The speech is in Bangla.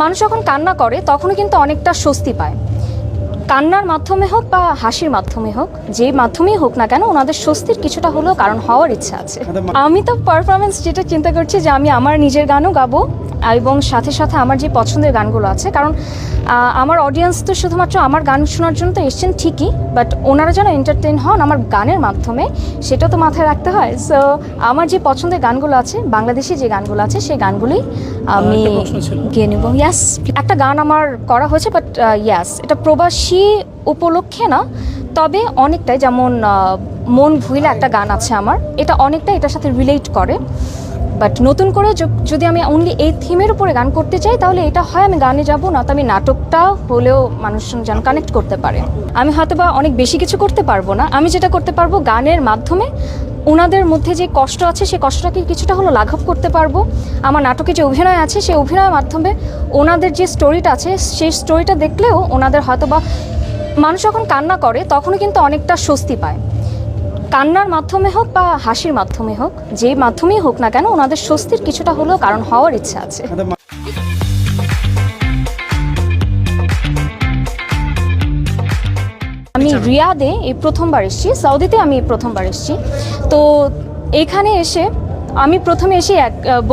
মানুষ যখন কান্না করে তখনও কিন্তু অনেকটা স্বস্তি পায়। কান্নার মাধ্যমে হোক বা হাসির মাধ্যমে হোক যে মাধ্যমেই হোক না কেন ওনাদের স্বস্তির কিছুটা হলেও কারণ হওয়ার ইচ্ছা আছে। আমি তো পারফরমেন্স যেটা চিন্তা করছি যে আমি আমার নিজের গানও গাবো এবং সাথে সাথে আমার যে পছন্দের গানগুলো আছে কারণ আমার অডিয়েন্স তো শুধুমাত্র আমার গান শোনার জন্য তো এসছেন ঠিকই বাট ওনারা যেন এন্টারটেন হন আমার গানের মাধ্যমে সেটা তো মাথায় রাখতে হয়। সো আমার যে পছন্দের গানগুলো আছে বাংলাদেশি যে গানগুলো আছে সেই গানগুলোই আমি। গিয়ে নেব। ইয়াস একটা গান আমার করা হয়েছে বাট ইয়াস এটা প্রবাসী উপলক্ষে না তবে অনেকটাই যেমন মন ভুইলে একটা গান আছে আমার এটা অনেকটা এটার সাথে রিলেট করে। বাট নতুন করে যদি আমি অনলি এই থিমের উপরে গান করতে চাই, তাহলে এটা হয় আমি গানে যাব, না তো আমি নাটকটা হলেও মানুষজন যেন কানেক্ট করতে পারে। আমি হয়তো বা অনেক বেশি কিছু করতে পারব না। আমি যেটা করতে পারব গানের মাধ্যমে ওনাদের মধ্যে যে কষ্ট আছে সেই কষ্টটাকে কিছুটা হলো লাঘব করতে পারব। আমার নাটকে যে অভিনয় আছে সেই অভিনয়ের মাধ্যমে ওনাদের যে স্টোরিটা আছে, সেই স্টোরিটা দেখলেও ওনাদের হয়তো বা মানুষ যখন কান্না করে, তখনও কিন্তু অনেকটা স্বস্তি পায়। কান্নার মাধ্যমে হোক বা হাসির মাধ্যমে হোক যে মাধ্যমেই হোক না কেন ওনাদের স্বস্তির কিছুটা হলেও কারণ হওয়ার ইচ্ছা আছে। আমি রিয়াদে এই প্রথমবার এসেছি সৌদিতে আমি প্রথমবার এসেছি। তো এখানে এসে আমি প্রথমে এসে এক